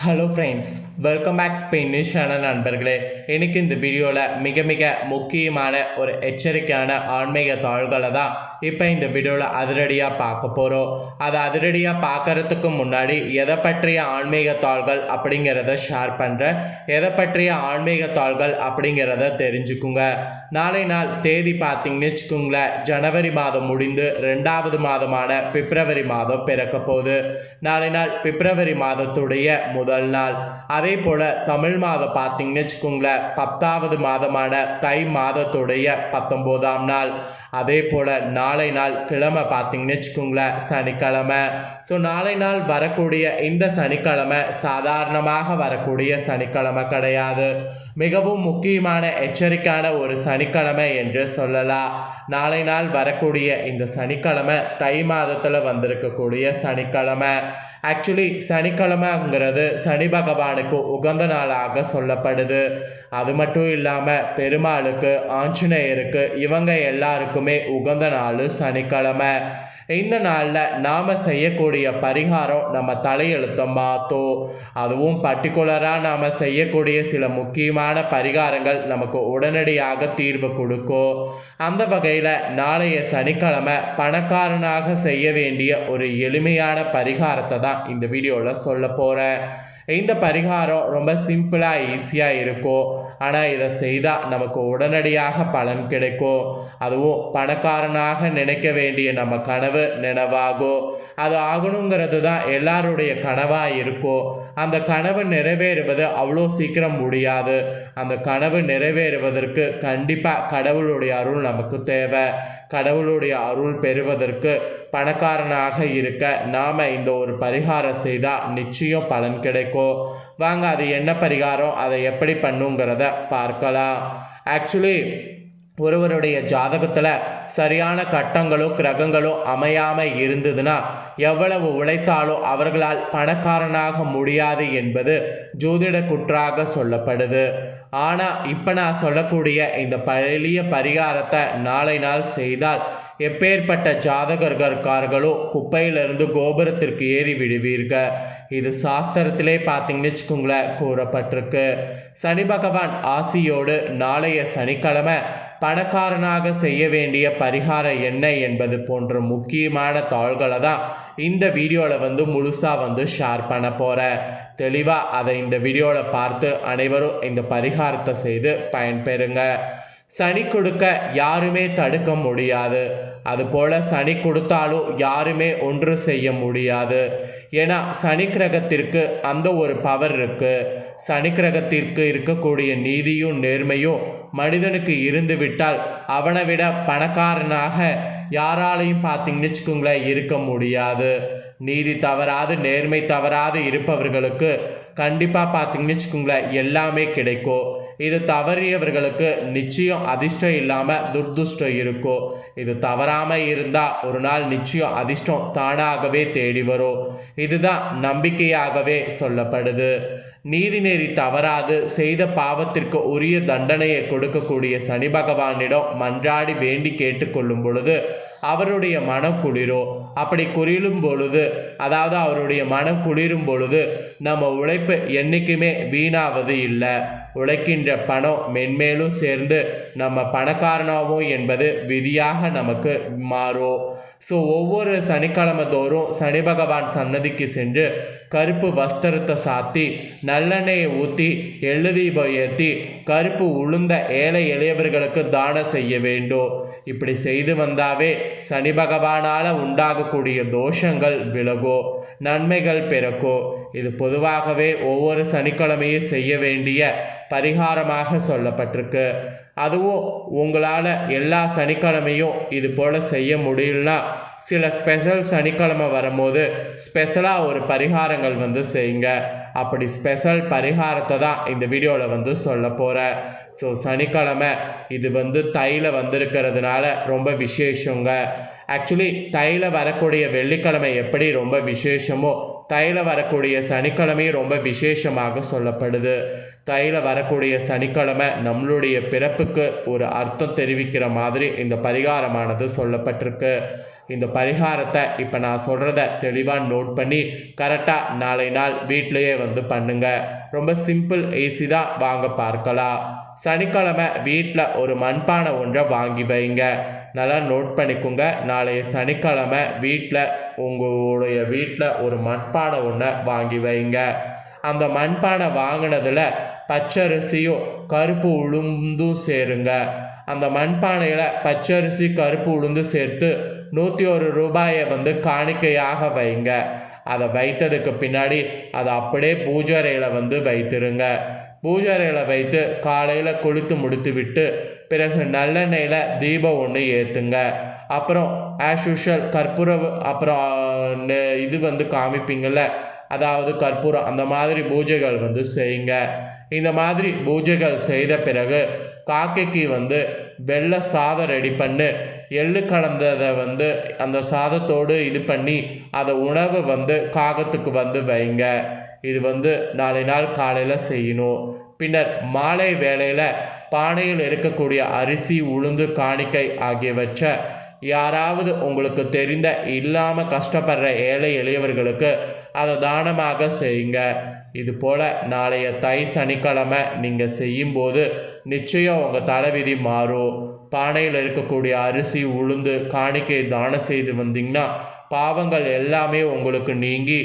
Hello friends welcome back Spanish channel நண்பர்களே. எனக்கு இந்த வீடியோவில் மிக மிக முக்கியமான ஒரு எச்சரிக்கையான ஆன்மீக தாள்களை தான் இப்போ இந்த வீடியோவில் அதிரடியாக பார்க்க போகிறோம் அதை அதிரடியாக பார்க்கறதுக்கு முன்னாடி எதை பற்றிய ஆன்மீக தாள்கள் அப்படிங்கிறத ஷேர் பண்ணுறேன் எதை பற்றிய ஆன்மீக தாள்கள் அப்படிங்கிறத தெரிஞ்சுக்குங்க. நாளை நாள் தேதி பார்த்தீங்கன்னு வச்சுக்கோங்களேன் ஜனவரி மாதம் முடிந்து ரெண்டாவது மாதமான பிப்ரவரி மாதம் பிறக்க போகுது. நாளை நாள் பிப்ரவரி மாதத்துடைய முதல் நாள். அதே போல் தமிழ் மாதம் பார்த்தீங்கன்னு வச்சுக்கோங்களேன் பத்தாவது மாதமான தை மாதத்துடைய பத்தொம்போதாம் நாள். அதே போல் நாளை நாள் கிழமை பார்த்தீங்கன்னு வச்சுக்கோங்களேன் சனிக்கிழமை. ஸோ நாளை நாள் வரக்கூடிய இந்த சனிக்கிழமை சாதாரணமாக வரக்கூடிய சனிக்கிழமை கிடையாது. மிகவும் முக்கியமான எச்சரிக்கையான ஒரு சனிக்கிழமை என்று சொல்லலாம். நாளை நாள் வரக்கூடிய இந்த சனிக்கிழமை தை மாதத்தில் வந்திருக்கக்கூடிய சனிக்கிழமை. ஆக்சுவலி சனிக்கிழமைங்கிறது சனி பகவானுக்கு உகந்த நாளாக சொல்லப்படுது. அது மட்டும் இல்லாமல் பெருமாளுக்கு ஆஞ்சநேயருக்கு இவங்க எல்லாருக்குமே உகந்த நாள் சனிக்கிழமை. இந்த நாளில் நாம் செய்யக்கூடிய பரிகாரம் நம்ம தலையெழுத்தை மாற்றும் அதுவும் பர்டிகுலராக நாம் செய்யக்கூடிய சில முக்கியமான பரிகாரங்கள் நமக்கு உடனடியாக தீர்வு கொடுக்கும் அந்த வகையில் நாளைய சனிக்கிழமை பணக்காரனாக செய்ய வேண்டிய ஒரு எளிமையான பரிகாரத்தை தான் இந்த வீடியோவில் சொல்ல போகிறேன் இந்த பரிகாரம் ரொம்ப சிம்பிளாக ஈஸியாக இருக்கும். ஆனால் இதை செய்தால் நமக்கு உடனடியாக பலன் கிடைக்கும். அதுவும் பணக்காரனாக நினைக்க வேண்டிய நம்ம கனவு நினைவாகும். அது ஆகணுங்கிறது தான் எல்லாருடைய கனவாக இருக்கும் அந்த கனவு நிறைவேறுவது அவ்வளோ சீக்கிரம் முடியாது. அந்த கனவு நிறைவேறுவதற்கு கண்டிப்பாக கடவுளுடைய அருள் நமக்கு தேவை. கடவுளுடைய அருள் பெறுவதற்கு பணக்காரனாக இருக்க நாம் இந்த ஒரு பரிகாரம் செய்தால் நிச்சயம் பலன் கிடைக்கும். வாங்க அது என்ன பரிகாரம்? அதை எப்படி பண்ணுங்கிறத பார்க்கலாம். ஆக்சுவலி ஒருவருடைய ஜாதகத்தில் சரியான கட்டங்களோ கிரகங்களோ அமையாமல் இருந்ததுன்னா எவ்வளவு உழைத்தாலும் அவர்களால் பணக்காரனாக முடியாது என்பது ஜோதிட குற்றாக சொல்லப்படுது. ஆனால் இப்போ நான் சொல்லக்கூடிய இந்த பழைய பரிகாரத்தை நாளை நாள் செய்தால் எப்பேற்பட்ட ஜாதகர்கார்களோ குப்பையிலிருந்து கோபுரத்திற்கு ஏறி விடுவீர்கள். இது சாஸ்திரத்திலே பார்த்தீங்கன்னு வச்சுக்கோங்களேன் கூறப்பட்டிருக்கு. சனி பகவான் ஆசியோடு நாளைய சனிக்கிழமை பணக்காரனாக செய்ய வேண்டிய பரிகாரம் என்ன என்பது போன்ற முக்கியமான தாள்களை தான் இந்த வீடியோவில் வந்து முழுசாக வந்து ஷேர் பண்ண போகிறேன் தெளிவாக அதை இந்த வீடியோவில் பார்த்து அனைவரும் இந்த பரிகாரத்தை செய்து பயன்பெறுங்க. சனி கொடுக்க யாருமே தடுக்க முடியாது. அதுபோல் சனி கொடுத்தாலும் யாருமே ஒன்று செய்ய முடியாது. ஏன்னா சனி கிரகத்திற்கு அந்த ஒரு பவர் இருக்குது சனி கிரகத்திற்கு இருக்கக்கூடிய நீதியும் நேர்மையும் மனிதனுக்கு இருந்து விட்டால் அவனை விட பணக்காரனாக யாராலையும் பார்த்தீங்கன்னு வச்சுக்கோங்களேன் இருக்க முடியாது. நீதி தவறாது நேர்மை தவறாது இருப்பவர்களுக்கு கண்டிப்பாக பார்த்தீங்கன்னு வச்சுக்கோங்களேன் எல்லாமே கிடைக்கும். இது தவறியவர்களுக்கு நிச்சயம் அதிர்ஷ்டம் இல்லாமல் துர்துஷ்டம் இருக்கும். இது தவறாமல் இருந்தால் ஒரு நாள் நிச்சயம் அதிர்ஷ்டம் தானாகவே தேடி வரும். இதுதான் நம்பிக்கையாகவே சொல்லப்படுது. நீதிநெறி தவறாது செய்த பாவத்திற்கு உரிய தண்டனையை கொடுக்கக்கூடிய சனி பகவானிடம் மன்றாடி வேண்டி கேட்டுக்கொள்ளும் பொழுது அவருடைய மனம் குளிரோ? அப்படி குளிரும் பொழுது அதாவது அவருடைய மனம் குளிரும் பொழுது நம்ம உழைப்பு என்றைக்குமே வீணாவது இல்லை. உழைக்கின்ற பணம் மென்மேலும் சேர்ந்து நம்ம பணக்காரனாவோம் என்பது விதியாக நமக்கு மாறும். ஸோ ஒவ்வொரு சனிக்கிழமை தோறும் சனி பகவான் சன்னதிக்கு சென்று கருப்பு வஸ்திரத்தை சாத்தி நல்லெண்ணெயை ஊற்றி எள்ளு ஏற்றி கருப்பு உளுந்த ஏழை எளியவர்களுக்கு தானம் செய்ய வேண்டும். இப்படி செய்து வந்தாவே சனி பகவானால் உண்டாகக்கூடிய தோஷங்கள் விலகும். நன்மைகள் பிறக்கும் இது பொதுவாகவே ஒவ்வொரு சனிக்கிழமையும் செய்ய வேண்டிய பரிகாரமாக சொல்லப்பட்டிருக்கு. அதுவும் உங்களால் எல்லா சனிக்கிழமையும் இது போல் செய்ய முடியலனா சில ஸ்பெஷல் சனிக்கிழமை வரும்போது ஸ்பெஷலாக ஒரு பரிகாரங்கள் வந்து செய்யுங்க. அப்படி ஸ்பெஷல் பரிகாரத்தை தான் இந்த வீடியோவில் வந்து சொல்ல போகிறேன் ஸோ சனிக்கிழமை இது வந்து தையில் வந்திருக்கிறதுனால ரொம்ப விசேஷங்க. ஆக்சுவலி தையில் வரக்கூடிய வெள்ளிக்கிழமை எப்படி ரொம்ப விசேஷமோ தையில் வரக்கூடிய சனிக்கிழமையும் ரொம்ப விசேஷமாக சொல்லப்படுது. தையில் வரக்கூடிய சனிக்கிழமை நம்மளுடைய பிறப்புக்கு ஒரு அர்த்தம் தெரிவிக்கிற மாதிரி இந்த பரிகாரமானது சொல்லப்பட்டிருக்கு. இந்த பரிகாரத்தை இப்போ நான் சொல்கிறத தெளிவாக நோட் பண்ணி கரெக்டாக நாளை நாள் வீட்டிலையே வந்து பண்ணுங்க. ரொம்ப சிம்பிள் ஈஸி தான். வாங்க பார்க்கலாம். சனிக்கிழமை வீட்டில் ஒரு மண்பானை ஒன்றை வாங்கி வைங்க. நல்லா நோட் பண்ணிக்கோங்க. நாளைய சனிக்கிழமை வீட்டில் உங்களுடைய வீட்டில் ஒரு மண்பானை ஒன்று வாங்கி வைங்க. அந்த மண்பானை வாங்கினதில் பச்சரிசியும் கருப்பு உளுந்தும் சேருங்க. அந்த மண்பானையில் பச்சரிசி கருப்பு உளுந்து சேர்த்து நூற்றி ஒரு ரூபாயை வந்து காணிக்கையாக வைங்க. அதை வைத்ததுக்கு பின்னாடி அதை அப்படியே பூஜை அறையில் வந்து வைத்திருங்க. பூஜை அறையில் வைத்து காலையில் கொளுத்து முடித்து விட்டு பிறகு நல்லெண்ணெயில் தீபம் ஒன்று ஏற்றுங்க அப்புறம் ஆஸ் யூஷுவல் கற்பூரம் அப்புறம் இது வந்து காமிப்பீங்கள்ல அதாவது கற்பூரம் அந்த மாதிரி பூஜைகள் வந்து செய்யுங்க. இந்த மாதிரி பூஜைகள் செய்த பிறகு காக்கைக்கு வந்து வெள்ளை சாதம் ரெடி பண்ணு. எள்ளு கலந்ததை வந்து அந்த சாதத்தோடு இது பண்ணி அதை உணவு வந்து காகத்துக்கு வந்து வைங்க. இது வந்து நாளை நாள் காலையில் செய்யணும். பின்னர் மாலை வேளையில் பானையில் இருக்கக்கூடிய அரிசி உளுந்து காணிக்கை ஆகியவற்றை யாராவது உங்களுக்கு தெரிந்த இல்லாமல் கஷ்டப்படுற ஏழை எளியவர்களுக்கு அதை தானமாக செய்யுங்க. இது போல் நாளைய தை சனிக்கிழமை நீங்கள் செய்யும்போது நிச்சயம் உங்கள் தலைவிதி மாறும். பானையில் இருக்கக்கூடிய அரிசி உளுந்து காணிக்கை தானம் செய்து வந்தீங்கன்னா பாவங்கள் எல்லாமே உங்களுக்கு நீங்கி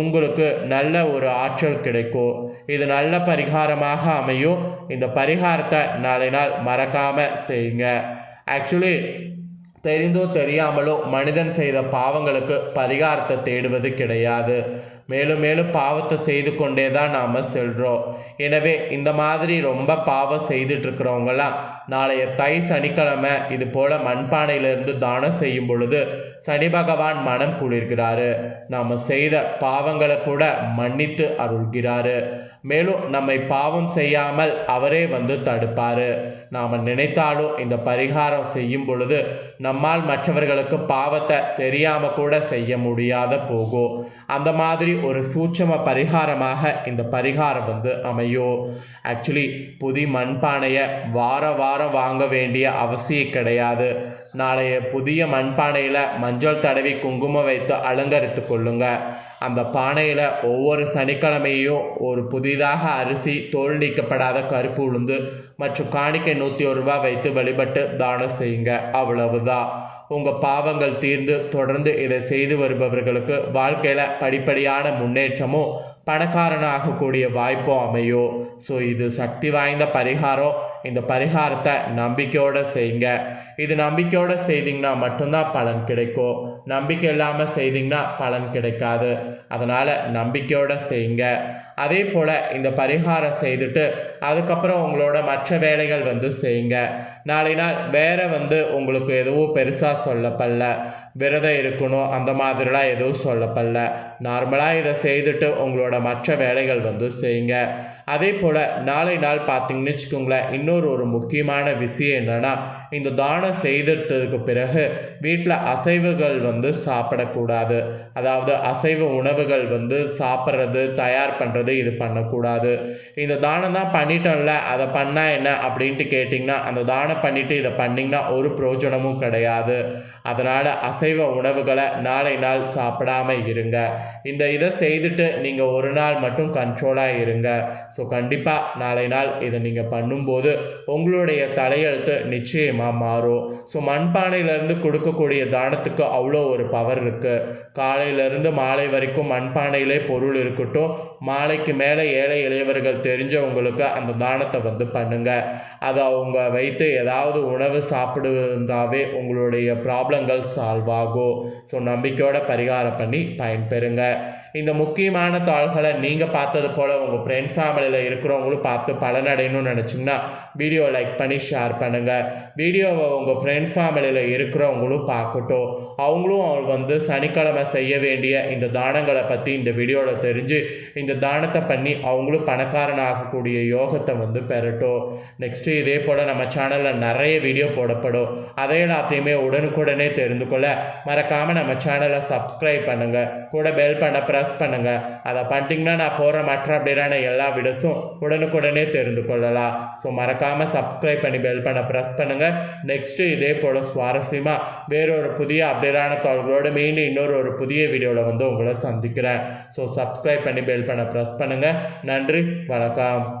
உங்களுக்கு நல்ல ஒரு ஆற்றல் கிடைக்கும். இது நல்ல பரிகாரமாக அமையும். இந்த பரிகாரத்தை நாளை நாள் மறக்காமல் செய்யுங்க. ஆக்சுவலி தெரிந்தோ தெரியாமலோ மனிதன் செய்த பாவங்களுக்கு பரிகாரத்தை தேடுவது கிடையாது. மேலும் மேலும் பாவத்தை செய்து கொண்டே தான் நாம் செல்கிறோம் எனவே இந்த மாதிரி ரொம்ப பாவம் செய்துட்டு இருக்கிறவங்கலாம் நாளைய தை சனிக்கிழமை இது போல் மண்பானையிலிருந்து தானம் செய்யும் பொழுது சனி பகவான் மனம் குளிர்கிறாரு. நாம் செய்த பாவங்களை கூட மன்னித்து அருள்கிறாரு. மேலும் நம்மை பாவம் செய்யாமல் அவரே வந்து தடுப்பாரு. நாம் நினைத்தாலும் இந்த பரிகாரம் செய்யும் பொழுது நம்மால் மற்றவர்களுக்கு பாவத்தை தெரியாமல் கூட செய்ய முடியாத போகும். அந்த மாதிரி ஒரு சூட்சம பரிகாரமாக இந்த பரிகாரம் வந்து அமையும். ஆக்சுவலி புதி மண்பானையை வார வாரம் வாங்க வேண்டிய அவசியம் கிடையாது. நாளைய புதிய மண்பானையில் மஞ்சள் தடவி குங்குமம் வைத்து அலங்கரித்து கொள்ளுங்கள் அந்த பானையில் ஒவ்வொரு சனிக்கிழமையும் ஒரு புதிதாக அரிசி தோல் நீக்கப்படாத கருப்பு உளுந்து மற்றும் காணிக்கை நூற்றி ஒரு ரூபா வைத்து வழிபட்டு தானம் செய்யுங்க. அவ்வளவுதான். உங்கள் பாவங்கள் தீர்ந்து தொடர்ந்து இதை செய்து வருபவர்களுக்கு வாழ்க்கையில் படிப்படியான முன்னேற்றமும் பணக்காரனாகக்கூடிய வாய்ப்பும் அமையும். ஸோ இது சக்தி வாய்ந்த பரிகாரம். இந்த பரிகாரத்தை நம்பிக்கையோடு செய்யுங்க. இது நம்பிக்கையோடு செய்தீங்கன்னா மட்டும்தான் பலன் கிடைக்கும். நம்பிக்கை இல்லாமல் செய்தீங்கன்னா பலன் கிடைக்காது. அதனால் நம்பிக்கையோடு செய்யுங்க. அதே போல் இந்த பரிகாரம் செய்துட்டு அதுக்கப்புறம் உங்களோட மற்ற வேலைகள் வந்து செய்யுங்க. நாளை நாள் வேறு வந்து உங்களுக்கு எதுவும் பெருசாக சொல்லப்படல. விரதம் இருக்கணும் அந்த மாதிரிலாம் எதுவும் சொல்லப்படல. நார்மலாக இதை செய்துட்டு உங்களோட மற்ற வேலைகள் வந்து செய்யுங்க. அதே போல் நாளை நாள் பார்த்தீங்கன்னு வச்சுக்கோங்களேன் இன்னொரு ஒரு முக்கியமான விஷயம் என்னென்னா இந்த தானம் செய்துட்டதுக்கு பிறகு வீட்டில் அசைவுகள் வந்து சாப்பிடக்கூடாது. அதாவது அசைவ உணவுகள் வந்து சாப்பிட்றது தயார் பண்ணுறது இது பண்ணக்கூடாது. இந்த தானம் தான் பண்ணிட்டோம்ல அதை பண்ணால் என்ன அப்படின்ட்டு கேட்டிங்கன்னா அந்த தானம் பண்ணிவிட்டு இதை பண்ணிங்கன்னா ஒரு பிரயோஜனமும் கிடையாது. அதனால் அசைவ உணவுகளை நாளை நாள் சாப்பிடாம இருங்க. இந்த இதை செய்துட்டு நீங்கள் ஒரு நாள் மட்டும் கண்ட்ரோலாக இருங்க. ஸோ கண்டிப்பாக நாளை நாள் இதை நீங்கள் பண்ணும்போது உங்களுடைய தலையெழுத்து நிச்சயமாக மாறும். ஸோ மண்பானையிலேருந்து கொடுக்கக்கூடிய தானத்துக்கு அவ்வளோ ஒரு பவர் இருக்குது காலையிலேருந்து மாலை வரைக்கும் மண்பானையிலே பொருள் இருக்கட்டும். மாலைக்கு மேலே ஏழை இளையவர்கள் தெரிஞ்சவங்களுக்கு அந்த தானத்தை வந்து பண்ணுங்கள் அதை அவங்க வைத்து ஏதாவது உணவு சாப்பிடுவதாவே உங்களுடைய ப்ராப்ளம் ப்ராப்ளங்கள் சால்வ் ஆகும் ஸோ நம்பிக்கையோட பரிகாரம் பண்ணி பயன்பெறுங்க. இந்த முக்கியமான தாள்களை நீங்கள் பார்த்தது போல் உங்கள் ஃப்ரெண்ட்ஸ் ஃபேமிலியில் இருக்கிறவங்களும் பார்த்து பலனடையணும்னு நினச்சிங்கன்னா வீடியோ லைக் பண்ணி ஷேர் பண்ணுங்கள் வீடியோவை உங்கள் ஃப்ரெண்ட்ஸ் ஃபேமிலியில் இருக்கிறவங்களும் பார்க்கட்டும். அவங்களும் அவங்க வந்து சனிக்கிழமை செய்ய வேண்டிய இந்த தானங்களை பற்றி இந்த வீடியோவில் தெரிஞ்சு இந்த தானத்தை பண்ணி அவங்களும் பணக்காரன் ஆகக்கூடிய யோகத்தை வந்து பெறட்டும். நெக்ஸ்ட்டு இதே போல் நம்ம சேனலில் நிறைய வீடியோ போடப்படும். அதை எல்லாத்தையுமே உடனுக்குடனே தெரிந்து கொள்ள மறக்காமல் நம்ம சேனலை சப்ஸ்கிரைப் பண்ணுங்கள் கூட பெல் பண்ண ப்ரெஸ் ப்ரெஸ் பண்ணுங்கள் அதை பண்ணிட்டீங்கன்னா நான் போகிற மற்ற அப்டேட்டான எல்லா வீடியோஸும் உடனுக்குடனே தெரிந்து கொள்ளலாம். ஸோ மறக்காமல் சப்ஸ்கிரைப் பண்ணி பெல் பண்ண ப்ரெஸ் பண்ணுங்கள் நெக்ஸ்ட்டு இதே போல் சுவாரஸ்யமாக வேறொரு புதிய அப்டேட்டான தகவல்களோடு மீண்டும் இன்னொரு ஒரு புதிய வீடியோவில் வந்து உங்களை சந்திக்கிறேன். ஸோ சப்ஸ்கிரைப் பண்ணி பெல் பண்ண ப்ரெஸ் பண்ணுங்கள் நன்றி. வணக்கம்.